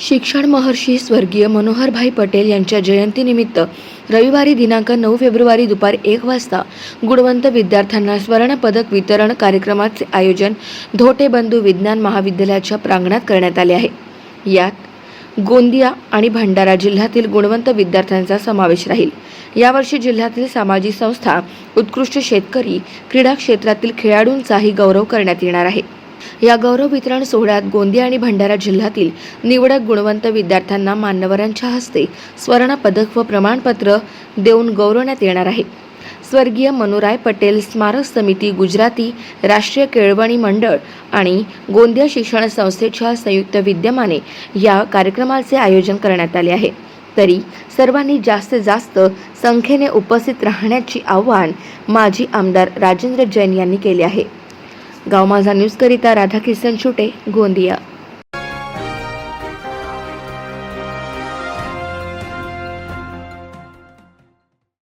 शिक्षण महर्षी स्वर्गीय मनोहरभाई पटेल यांच्या जयंतीनिमित्त रविवारी दिनांक नऊ फेब्रुवारी दुपारी एक वाजता गुणवंत विद्यार्थ्यांना स्वर्णपदक वितरण कार्यक्रमाचे आयोजन धोटे बंधू विज्ञान महाविद्यालयाच्या प्रांगणात करण्यात आले आहे. यात गोंदिया आणि भंडारा जिल्ह्यातील गुणवंत विद्यार्थ्यांचा समावेश राहील. यावर्षी जिल्ह्यातील सामाजिक संस्था उत्कृष्ट शेतकरी क्रीडा क्षेत्रातील खेळाडूंचाही गौरव करण्यात येणार आहे. या गौरव वितरण सोहळ्यात गोंदिया आणि भंडारा जिल्ह्यातील निवडक गुणवंत विद्यार्थ्यांना मान्यवरांच्या हस्ते स्वर्णपदक व प्रमाणपत्र देऊन गौरवण्यात येणार आहे. स्वर्गीय मनोराय पटेल स्मारक समिती गुजराती राष्ट्रीय केळवणी मंडळ आणि गोंदिया शिक्षण संस्थेच्या संयुक्त विद्यमाने या कार्यक्रमाचे आयोजन करण्यात आले आहे. तरी सर्वांनी जास्तीत जास्त संख्येने उपस्थित राहण्याची आव्हान माजी आमदार राजेंद्र जैन यांनी केले आहे. गाव माझा न्यूजकरिता राधाकिसन छुटे गोंदिया.